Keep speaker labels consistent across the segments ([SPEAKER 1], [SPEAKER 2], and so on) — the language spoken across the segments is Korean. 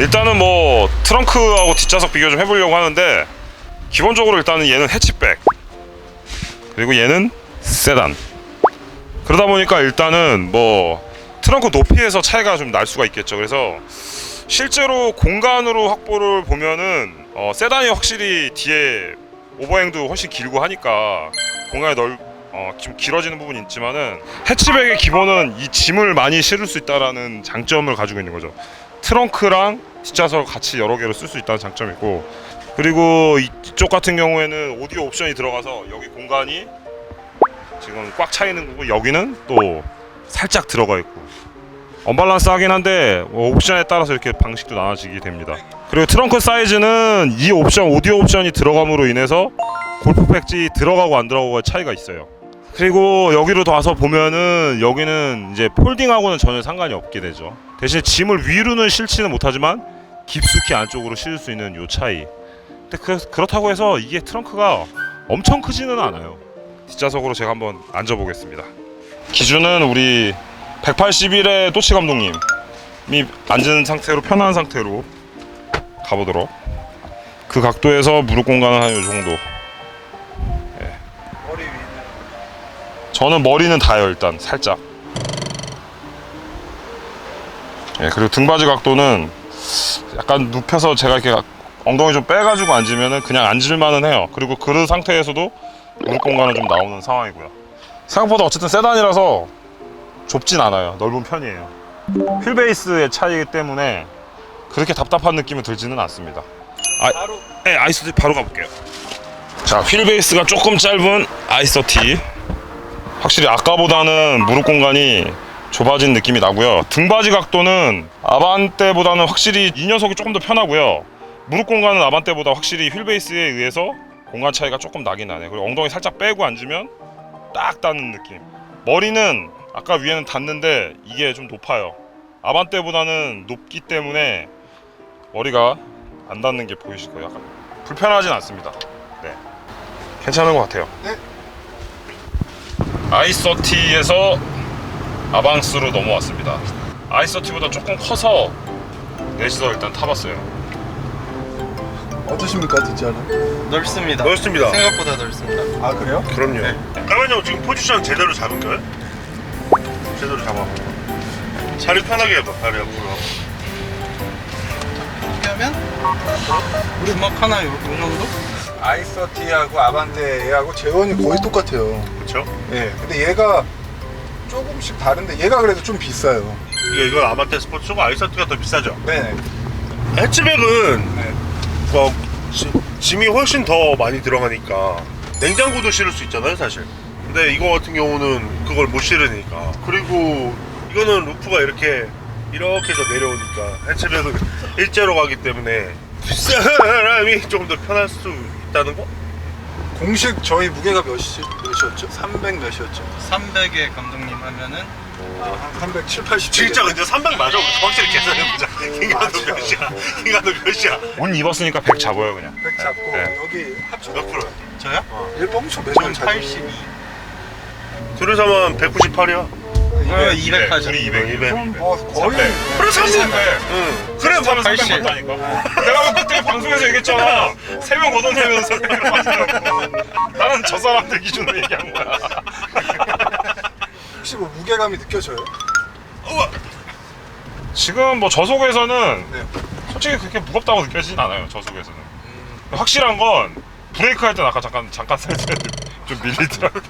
[SPEAKER 1] 일단은 뭐 트렁크하고 뒷좌석 비교 좀 해보려고 하는데 기본적으로 일단은 얘는 해치백 그리고 얘는 세단 그러다 보니까 일단은 뭐 트렁크 높이에서 차이가 좀 날 수가 있겠죠 그래서 실제로 공간으로 확보를 보면은 어, 세단이 확실히 뒤에 오버행도 훨씬 길고 하니까 공간이 넓, 어, 좀 길어지는 부분이 있지만은 해치백의 기본은 이 짐을 많이 실을 수 있다라는 장점을 가지고 있는 거죠. 트렁크랑 뒷좌석 같이 여러 개로 쓸 수 있다는 장점이 있고 그리고 이쪽 같은 경우에는 오디오 옵션이 들어가서 여기 공간이 지금 꽉 차 있는 거고 여기는 또 살짝 들어가 있고 언밸런스 하긴 한데 어, 옵션에 따라서 이렇게 방식도 나눠지게 됩니다. 그리고 트렁크 사이즈는 이 옵션 오디오 옵션이 들어감으로 인해서 골프 백지 들어가고 안 들어가고의 차이가 있어요. 그리고 여기로 더 와서 보면은 여기는 이제 폴딩하고는 전혀 상관이 없게 되죠. 대신 짐을 위로는 실지는 못하지만 깊숙이 안쪽으로 실을 수 있는 요 차이. 근데 그, 그렇다고 해서 이게 트렁크가 엄청 크지는 않아요. 뒷좌석으로 제가 한번 앉아보겠습니다. 기준은 우리 181의 또치 감독님이 앉은 상태로 편한 상태로 가보도록. 그 각도에서 무릎 공간은 한 요 정도. 저는 머리는 닿아요 일단 살짝. 예 그리고 등받이 각도는 약간 눕혀서 제가 이렇게 엉덩이 좀 빼가지고 앉으면은 그냥 앉을만은 해요. 그리고 그 상태에서도 무릎 공간은 좀 나오는 상황이고요. 생각보다 어쨌든 세단이라서 좁진 않아요. 넓은 편이에요. 휠 베이스의 차이기 때문에 그렇게 답답한 느낌이 들지는 않습니다. 아,
[SPEAKER 2] 바로
[SPEAKER 1] 네, 아이스티 바로 가볼게요. 자, 휠 베이스가 조금 짧은 아이서티. 확실히 아까보다는 무릎 공간이 좁아진 느낌이 나고요. 등받이 각도는 아반떼보다는 확실히 이 녀석이 조금 더 편하고요. 무릎 공간은 아반떼보다 확실히 휠 베이스에 의해서 공간 차이가 조금 나긴 나네요. 그리고 엉덩이 살짝 빼고 앉으면 딱 닿는 느낌. 머리는 아까 위에는 닿는데 이게 좀 높아요. 아반떼보다는 높기 때문에 머리가 안 닿는 게 보이실 거예요. 약간 불편하진 않습니다. 네, 괜찮은 것 같아요.
[SPEAKER 2] 네.
[SPEAKER 1] 아이서티에서 아방스로 넘어왔습니다. 아이서티보다 조금 커서 넷이서 일단 타봤어요.
[SPEAKER 2] 어떠십니까 진짜는?
[SPEAKER 3] 넓습니다.
[SPEAKER 4] 넓습니다.
[SPEAKER 3] 생각보다 넓습니다.
[SPEAKER 2] 아 그래요?
[SPEAKER 4] 그럼요. 까만 형 지금 포지션 제대로 잡은 거예요? 제대로 잡아. 자리 편하게 해봐. 다리 앞으로.
[SPEAKER 3] 이렇게 하면 주먹 하나 요, 요 정도?
[SPEAKER 2] 아이서티하고 아반떼하고 재원이 거의 똑같아요.
[SPEAKER 4] 그렇죠?
[SPEAKER 2] 예. 근데 얘가 조금씩 다른데 얘가 그래도 좀 비싸요.
[SPEAKER 4] 이거 이거 아반떼 스포츠고 아이서트가 더 비싸죠.
[SPEAKER 2] 네.
[SPEAKER 4] 해치백은
[SPEAKER 2] 네.
[SPEAKER 4] 어, 지- 짐이 훨씬 더 많이 들어가니까 냉장고도 실을 수 있잖아요, 사실. 근데 이거 같은 경우는 그걸 못 실으니까. 그리고 이거는 루프가 이렇게 이렇게 해서 내려오니까 해치백은 일자로 가기 때문에 뒷사람이 좀더 편할 수 있다는 거?
[SPEAKER 2] 공식 저희 무게가 몇이 몇이었죠? 300 몇이었죠?
[SPEAKER 3] 300에 감독님 하면은
[SPEAKER 2] 한 307, 80.
[SPEAKER 4] 진짜 근데 300 맞아? 확실히 계산해보자. 인간도
[SPEAKER 2] 맞아.
[SPEAKER 4] 몇이야? 인간도 몇이야?
[SPEAKER 1] 옷 입었으니까 100 잡아요 그냥.
[SPEAKER 2] 100 잡고
[SPEAKER 1] 네.
[SPEAKER 2] 여기 합쳐
[SPEAKER 4] 몇 프로?
[SPEAKER 3] 저요?
[SPEAKER 2] 얘 뻥쳐
[SPEAKER 3] 저는
[SPEAKER 2] 몇년
[SPEAKER 3] 82.
[SPEAKER 4] 둘이서 하면 198이야.
[SPEAKER 3] 어, 200 하죠.
[SPEAKER 1] 우리 200, 200.
[SPEAKER 2] 뭐 거의
[SPEAKER 1] 삼백.
[SPEAKER 4] 그래, 300.
[SPEAKER 1] 응.
[SPEAKER 4] 그래,
[SPEAKER 1] 하면 300
[SPEAKER 3] 80.
[SPEAKER 1] 맞다니까. 내가 그때 방송에서 얘기했잖아. 세 명 걷어내면서 300 맞다고. 나는 저 사람들 기준으로 얘기한 거야.
[SPEAKER 2] 혹시 뭐 무게감이 느껴져요?
[SPEAKER 1] 지금 뭐 저속에서는
[SPEAKER 2] 네.
[SPEAKER 1] 솔직히 그렇게 무겁다고 느껴지진 않아요. 저속에서는. 확실한 건 브레이크 할 때 아까 잠깐 잠깐 살짝 좀 밀리더라고.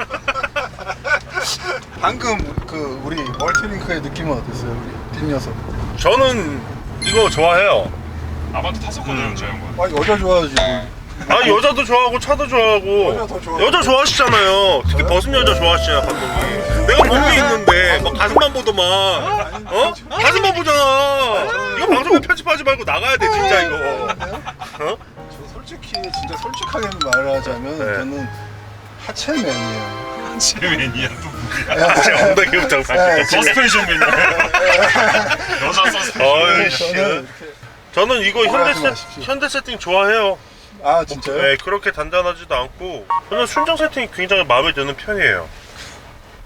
[SPEAKER 2] 방금 그 우리 멀티링크의 느낌은 어땠어요? 우리 뒷녀석.
[SPEAKER 4] 저는 이거 좋아해요.
[SPEAKER 1] 아반떼 탔었거든요,
[SPEAKER 4] 음.
[SPEAKER 1] 저 형은.
[SPEAKER 2] 아 여자 좋아하지.
[SPEAKER 4] 아 여자도 좋아하고 차도 좋아하고
[SPEAKER 2] 여자 더 좋아하고.
[SPEAKER 4] 여자 좋아하시잖아요. 특히 벗은 여자 좋아하시잖아 감독님. 내가 몸이 있는데 막 가슴만 보더만 어? 가슴만 보잖아. 이거 방송에 편집하지 말고 나가야 돼 진짜 이거. 어?
[SPEAKER 2] 저 솔직히 진짜 솔직하게 말하자면
[SPEAKER 4] 네.
[SPEAKER 2] 저는 하체맨이에요.
[SPEAKER 1] 제웬이야 또 뭐야.
[SPEAKER 4] 제 엉덩이부터
[SPEAKER 2] 네,
[SPEAKER 4] 살짝.
[SPEAKER 1] 서스펜션 맨 여자 서스펜션.
[SPEAKER 4] 어이 씨.
[SPEAKER 2] 저는
[SPEAKER 4] 이거 현대 세,
[SPEAKER 2] 마십시오.
[SPEAKER 4] 현대 세팅 좋아해요.
[SPEAKER 2] 아 진짜요?
[SPEAKER 4] 네 그렇게 단단하지도 않고 저는 순정 세팅이 굉장히 마음에 드는 편이에요.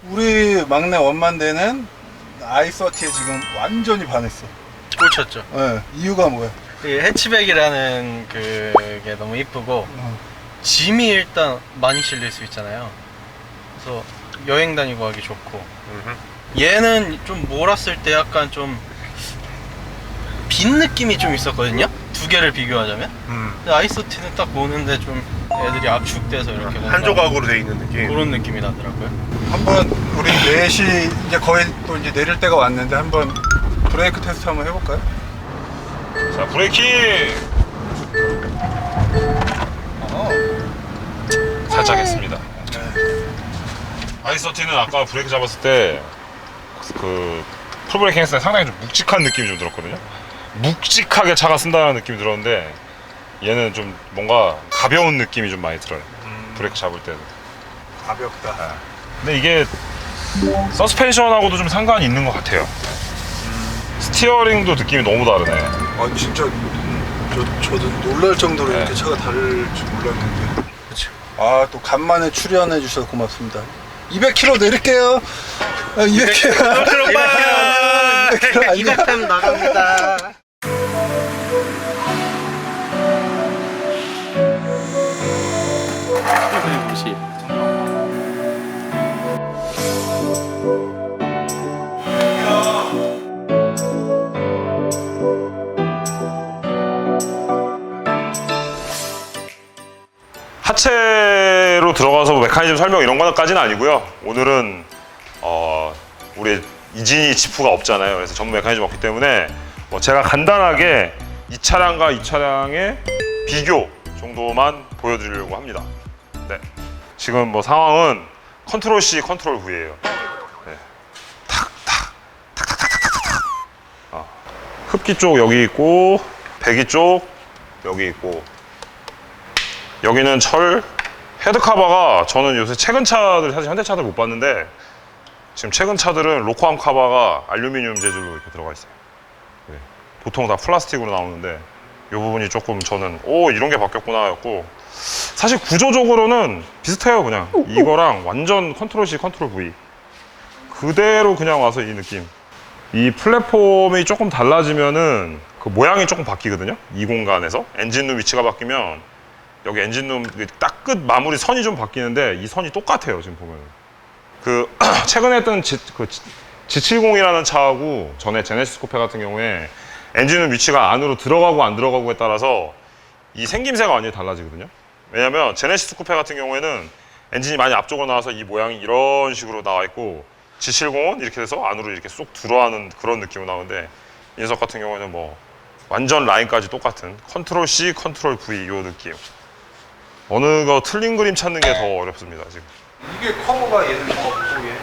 [SPEAKER 2] 우리 막내 원만대는 아이서티에 지금 완전히 반했어.
[SPEAKER 4] 그
[SPEAKER 3] 꽂혔죠.
[SPEAKER 2] 네, 이유가 뭐예요?
[SPEAKER 3] 그 해치백이라는 그게 너무 이쁘고 짐이 일단 많이 실릴 수 있잖아요. 그래서 여행 다니고 하기 좋고 얘는 좀 몰았을 때 약간 좀 빈 느낌이 좀 있었거든요. 두 개를 비교하자면.
[SPEAKER 4] 음.
[SPEAKER 3] 근데 아이소티는 딱 보는데 좀 애들이 압축돼서 이렇게 뭔가
[SPEAKER 4] 한 조각으로 돼 있는 느낌.
[SPEAKER 3] 그런 느낌이 나더라고요.
[SPEAKER 2] 한번 우리 넷이 이제 거의 또 이제 내릴 때가 왔는데 한번 브레이크 테스트 한번 해볼까요?
[SPEAKER 1] 자 브레이킹
[SPEAKER 2] 어.
[SPEAKER 1] 살짝 했습니다. 아이서티는 아까 브레이크 잡았을 때그 풀브레이킹 했을 때 상당히 좀 묵직한 느낌이 좀 들었거든요. 묵직하게 차가 쓴다는 느낌이 들었는데 얘는 좀 뭔가 가벼운 느낌이 좀 많이 들어요. 브레이크 잡을 때는.
[SPEAKER 2] 가볍다.
[SPEAKER 1] 근데 이게 서스펜션하고도 좀 상관이 있는 것 같아요. 스티어링도 느낌이 너무 다르네.
[SPEAKER 2] 아 진짜 저 저도 놀랄 정도로
[SPEAKER 1] 네.
[SPEAKER 2] 이렇게 차가 다를 줄 몰랐는데. 아또 간만에 출연해 주셔서 고맙습니다. 200km 내릴게요. 아, 200km.
[SPEAKER 4] 들어봐.
[SPEAKER 2] 200km 아니야?
[SPEAKER 3] 200템 나갑니다.
[SPEAKER 1] 하체로 들어가서 뭐 메커니즘 설명 이런 거까지는 아니고요. 오늘은 어, 우리 이진이 지프가 없잖아요. 그래서 전문 메커니즘 없기 때문에 뭐 제가 간단하게 이 차량과 이 차량의 비교 정도만 보여드리려고 합니다. 네. 지금 뭐 상황은 컨트롤 C, 컨트롤 V예요. 흡기 쪽 여기 있고 배기 쪽 여기 있고 여기는 철 헤드 카바가 저는 요새 최근 차들 사실 현대 차들 못 봤는데 지금 최근 차들은 로코암 카바가 알루미늄 재질로 이렇게 들어가 있어요. 네. 보통 다 플라스틱으로 나오는데 이 부분이 조금 저는 오 이런 게 바뀌었구나 였고 사실 구조적으로는 비슷해요 그냥. 이거랑 완전 컨트롤 C 컨트롤 V. 그대로 그냥 와서 이 느낌. 이 플랫폼이 조금 달라지면은 그 모양이 조금 바뀌거든요? 이 공간에서. 엔진룸 위치가 바뀌면 여기 엔진룸 딱 끝 마무리 선이 좀 바뀌는데 이 선이 똑같아요 지금 보면 그 최근에 했던 G, 그 G70이라는 차하고 전에 제네시스 코페 같은 경우에 엔진룸 위치가 안으로 들어가고 안 들어가고에 따라서 이 생김새가 완전히 달라지거든요. 왜냐면 제네시스 코페 같은 경우에는 엔진이 많이 앞쪽으로 나와서 이 모양이 이런 식으로 나와 있고 G70은 이렇게 돼서 안으로 이렇게 쏙 들어가는 그런 느낌으로 나오는데 이 녀석 같은 경우에는 뭐 완전 라인까지 똑같은 컨트롤 C, 컨트롤 V 요 느낌 어느 거 틀린 그림 찾는 게 더 어렵습니다 지금.
[SPEAKER 2] 이게 커버가 얘는 없고 얘.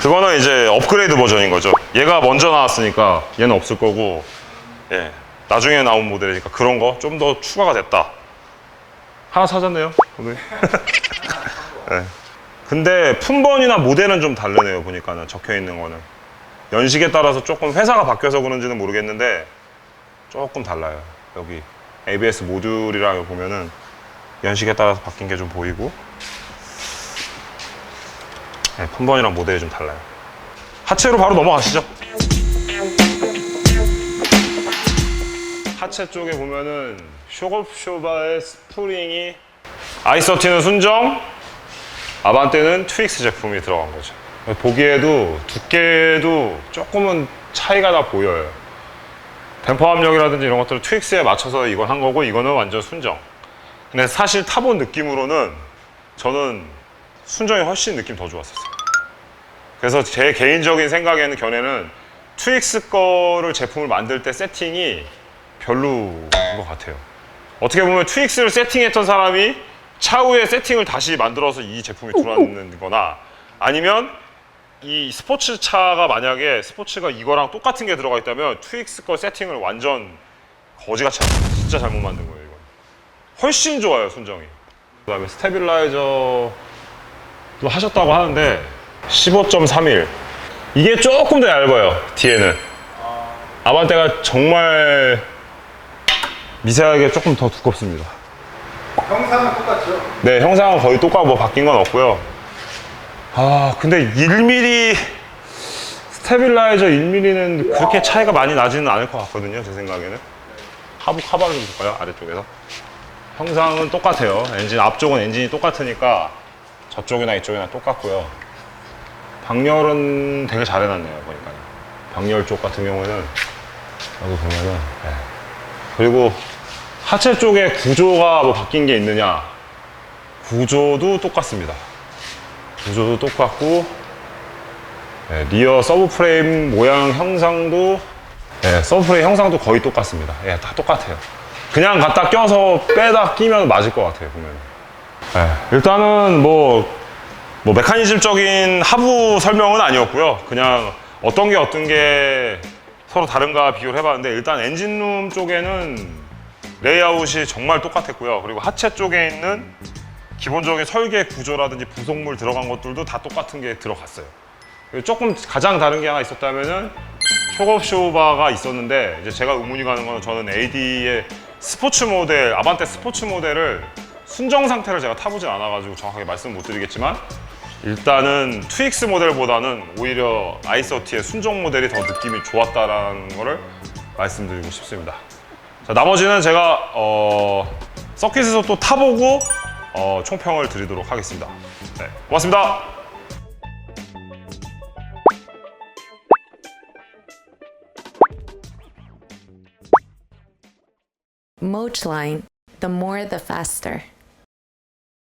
[SPEAKER 1] 그거는 이제 업그레이드 버전인 거죠. 얘가 먼저 나왔으니까 얘는 없을 거고 예 나중에 나온 모델이니까 그런 거 좀 더 추가가 됐다. 하나 찾았네요 오늘. 예. 근데 품번이나 모델은 좀 다르네요 보니까는 적혀 있는 거는. 연식에 따라서 조금 회사가 바뀌어서 그런지는 모르겠는데 조금 달라요 여기. ABS 모듈이랑 보면은 연식에 따라서 바뀐 게 좀 보이고 네, 폰번이랑 모델이 좀 달라요. 하체로 바로 넘어가시죠. 하체 쪽에 보면은 쇼겁쇼바의 스프링이 아이서티는 순정, 아반떼는 트윅스 제품이 들어간 거죠. 보기에도 두께도 조금은 차이가 다 보여요. 댐퍼 압력이라든지 이런 것들을 트윅스에 맞춰서 이걸 한 거고 이거는 완전 순정. 근데 사실 타본 느낌으로는 저는 순정이 훨씬 느낌 더 좋았었어요. 그래서 제 개인적인 생각에는 견해는 트윅스 거를 제품을 만들 때 세팅이 별로인 것 같아요. 어떻게 보면 트윅스를 세팅했던 사람이 차후에 세팅을 다시 만들어서 이 제품이 들어왔는 거나 아니면 이 스포츠 차가 만약에 스포츠가 이거랑 똑같은 게 들어가 있다면 트윅스 거 세팅을 완전 거지같이 진짜 잘못 만든 거예요. 훨씬 좋아요 순정이. 그 다음에 스테빌라이저 또 하셨다고 하는데 15.31 이게 조금 더 얇아요 뒤에는 아반떼가 정말 미세하게 조금 더 두껍습니다
[SPEAKER 2] 형상은 똑같죠?
[SPEAKER 1] 네 형상은 거의 똑같고 뭐 바뀐 건 없고요 아 근데 1mm 스테빌라이저 1mm는 그렇게 차이가 많이 나지는 않을 것 같거든요. 제 생각에는. 하부 카바를 좀 볼까요? 아래쪽에서. 형상은 똑같아요. 엔진 앞쪽은 엔진이 똑같으니까 저쪽이나 이쪽이나 똑같고요. 방열은 되게 잘 해놨네요. 보니까. 방열 쪽 같은 경우에는 여기 보면은 네. 그리고 하체 쪽에 구조가 뭐 바뀐 게 있느냐? 구조도 똑같습니다. 구조도 똑같고 네, 리어 서브 프레임 모양 형상도 네, 서브 프레임 형상도 거의 똑같습니다. 예, 다 똑같아요. 그냥 갖다 껴서 빼다 끼면 맞을 것 같아요, 보면. 네, 일단은 뭐, 뭐 메커니즘적인 하부 설명은 아니었고요. 그냥 어떤 게 어떤 게 서로 다른가 비교를 해봤는데 일단 엔진룸 쪽에는 레이아웃이 정말 똑같았고요. 그리고 하체 쪽에 있는 기본적인 설계 구조라든지 부속물 들어간 것들도 다 똑같은 게 들어갔어요. 조금 가장 다른 게 하나 있었다면은 쇼업쇼바가 있었는데 이제 제가 의문이 가는 거는 저는 AD의 스포츠 모델 아반떼 스포츠 모델을 순정 상태를 제가 타보진 않아가지고 정확하게 말씀 못 드리겠지만 일단은 2X 모델보다는 오히려 i30의 순정 모델이 더 느낌이 좋았다라는 거를 말씀드리고 싶습니다. 자, 나머지는 제가 어, 서킷에서 또 타보고 어, 총평을 드리도록 하겠습니다. 네, 고맙습니다.
[SPEAKER 5] Moach line, the more the faster.